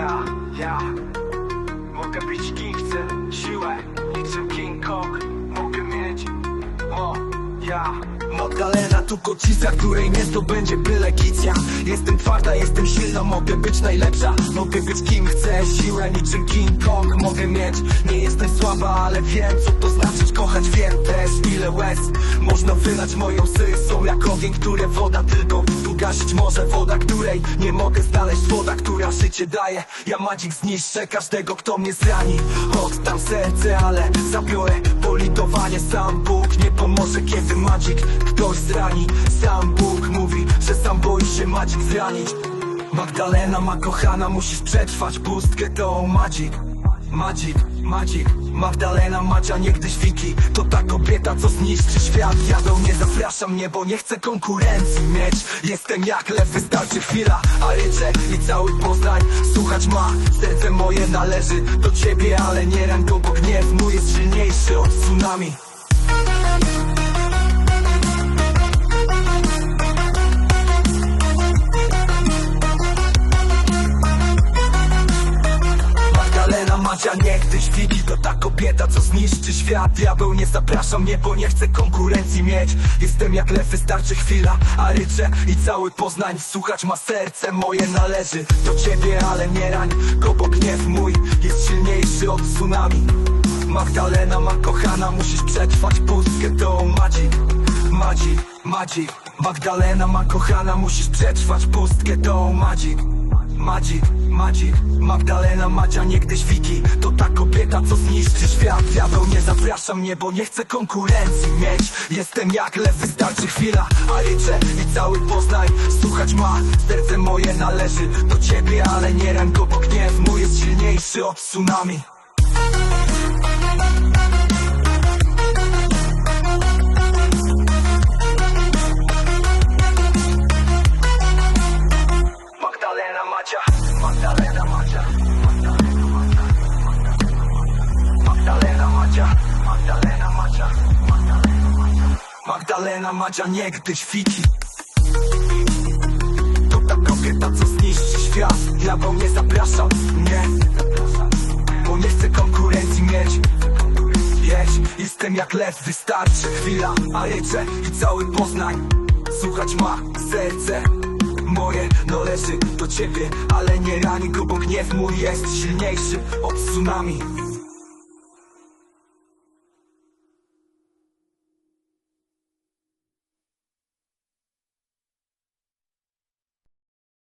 Ja, ja. Mogę być kim chcę Siłę niczym King Kong. Mogę mieć O, ja. Magdalena tu kocica, której nie zdobędzie byle kicja. Jestem twarda, jestem silna, mogę być najlepsza. Mogę być kim chcę, siłę niczym King Kong. Mogę mieć, nie jestem słaba, ale wiem co to znaczyć kochać Wiem też ile łez można wylać Moją łzy są jak ogień, które woda tylko Ugasić może. Woda, której nie mogę znaleźć. Woda, która życie daje. Ja magik zniszczę każdego, kto mnie zrani. Oddam serce, ale zabiorę politowanie. Sam Bóg nie pomoże, kiedy magik ktoś zrani. Sam Bóg mówi, że sam boi się magik zranić. Magdalena ma kochana, musisz przetrwać pustkę, to magik Magic, magic, Magdalena Madzia niegdyś Wiki. To ta kobieta, co zniszczy świat. Ja do mnie zapraszam mnie, bo nie chcę konkurencji mieć. Jestem jak lew, wystarczy chwila A ryczę i cały Poznań Słuchać ma, serce moje należy Do ciebie, ale nie go, bo gniew mój jest silniejszy od tsunami Madzia niegdyś Wiki To ta kobieta, co zniszczy świat. Diabeł nie zaprasza mnie, bo nie chcę konkurencji mieć. Jestem jak lew, wystarczy chwila A ryczę i cały Poznań Słuchać ma serce, moje należy Do ciebie, ale nie rań go, bo gniew mój Jest silniejszy od tsunami. Magdalena ma kochana, musisz przetrwać pustkę To Madzik, Madzik, Madzik Magdalena ma kochana, musisz przetrwać pustkę To Madzik Magic, magic, Magdalena Madzia niegdyś Wiki. To ta kobieta, co zniszczy świat. Diabeł nie zaprasza mnie, bo nie chcę konkurencji mieć. Jestem jak lew, wystarczy chwila A ryczę i cały Poznań Słuchać ma, serce moje należy Do ciebie, ale nie rań go, bo gniew mój jest silniejszy od tsunami. Magdalena Magdalena Madzia niegdyś Wiki To ta kobieta co zniszczy świat. Ja wam nie zapraszam, nie Bo nie chcę konkurencji mieć. Jestem jak lew, wystarczy chwila. A ryczę i cały Poznań. Słuchać ma serce Moje należy do ciebie. Ale nie rani go, bo gniew mój jest silniejszy od tsunami